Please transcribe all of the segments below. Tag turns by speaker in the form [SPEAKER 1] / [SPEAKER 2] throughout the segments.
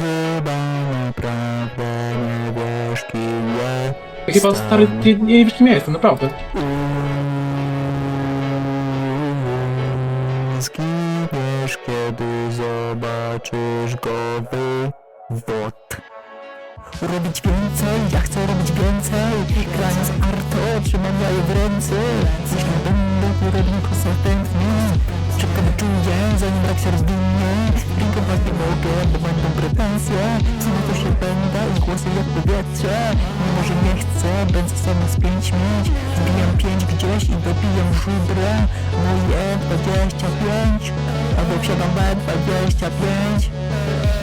[SPEAKER 1] chyba naprawdę nie wiesz kim jest.
[SPEAKER 2] Chyba stary, nie, nie wiesz kim ja jestem, naprawdę.
[SPEAKER 1] Zginiesz, kiedy zobaczysz go wywód. Robić więcej, ja chcę robić więcej. Grając arto, trzymam jaje w ręce. Jeśli będę robił konsekwentnie Szybko wyczuję, zanim rak się rozwinie. Rinkować nie mogę, bo będą pretensje Co na to się będę i głosy jak powietrze. Mimo, że nie chcę, będę sam z pięć mieć. Zbijam pięć gdzieś i dobijam żubrę. Moje 25 Albo wsiadam B25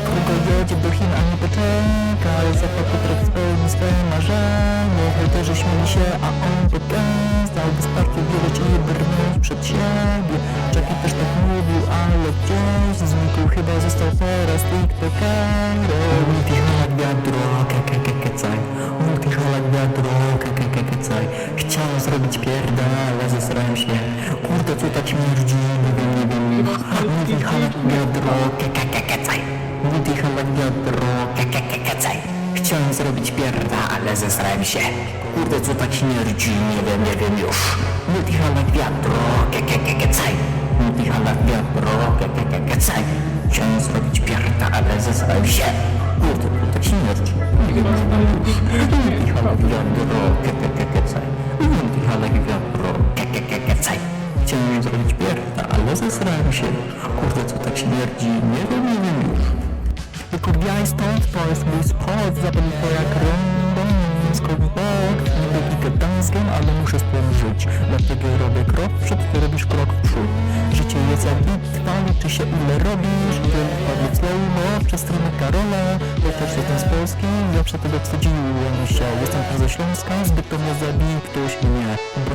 [SPEAKER 1] Kogo jedzie do Chin, a nie poczeka Ale za potrek spełni swoje marzenie. Hejterzy śmieli się, a on pokazał Wystarczy wiele i brnąć przed siebie. Jackie też tak mówił, ale gdzieś znikł Chyba został teraz tiktokerem Multihalak wiadro, kekekekecaj Multihalak wiadro, kekekekecaj Chciałem zrobić pierda, ale zesrałem się. Kurde, co tak śmierdzi, nie wiem, nie wiem. Multihalak wiadro, kekekekecaj Zrobić pierda, ale zesrałem się Kurde, co tak śmierdzi, nie wiem, nie wiem już Multihalak wiadro, kekekekecaj Multihalak wiadro, kekekekecaj Chciałem zrobić pierda, ale zesrałem się Kurde, co tak śmierdzi nie wiem, nie wiem już Multihalak wiadro, kekekekecaj Multihalak wiadro, kekekekecaj Chciałem zrobić pierda, ale zesrałem się Kurde, co tak śmierdzi, nie wiem, nie wiem już Wykurwiaj stąd, jest mój Zapomnij jak rąbąsko w bok. Niby giga danskiem, ale muszę z tym żyć Dlatego robię krok w przód, ty robisz krok w przód. Życie jest jak bitwa, liczy się ile robisz. Wiem, wpadł w slow-mo przez stronę Karola. Też jestem z Polski, zawsze tego wstydziłem się. Jestem ze Śląska, zbyt to mnie zabije ktoś mnie. Bo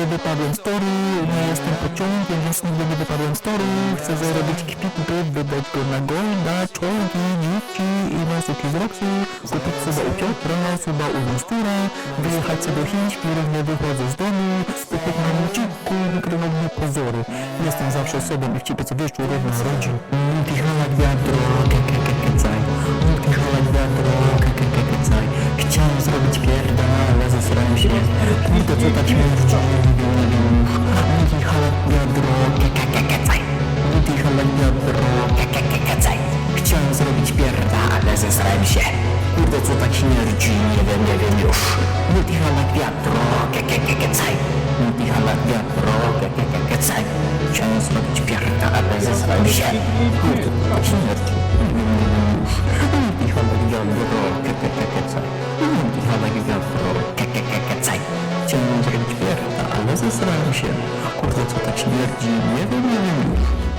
[SPEAKER 1] nigdy wypadłem z toru Nie jestem pociągiem, więc nigdy nie wypadłem z toru Chcę zarobić kwit, by wydać go na golda Czołgi, dzieci i masuki z Roxu Kupić sobie u Piotra, suba u Westura Wyjechać sobie do Chin, których nie wychodzę z domu. Kupić na muciku, wykrywać mnie pozory. Jestem zawsze sobą i w ciebie co wieczór równo rodzi Multihalak wiadro, Multihalak wiadro, kekekekecaj Chciałem zrobić pierda, ale zesrałem się Kurde, co tak śmierdzi, nie wiem, nie wiem już Multihalak wiadro, kekekekecaj Multihalak wiadro, kekekekecaj Chciałem zrobić pierda, ale zesrałem się Kurde, co tak śmierdzi, nie wiem, nie wiem już Multihalak wiadro, kekekekecaj Multihalak wiadro, Się. Kurde, co tak śmierdzi, nie wiem, nie wiem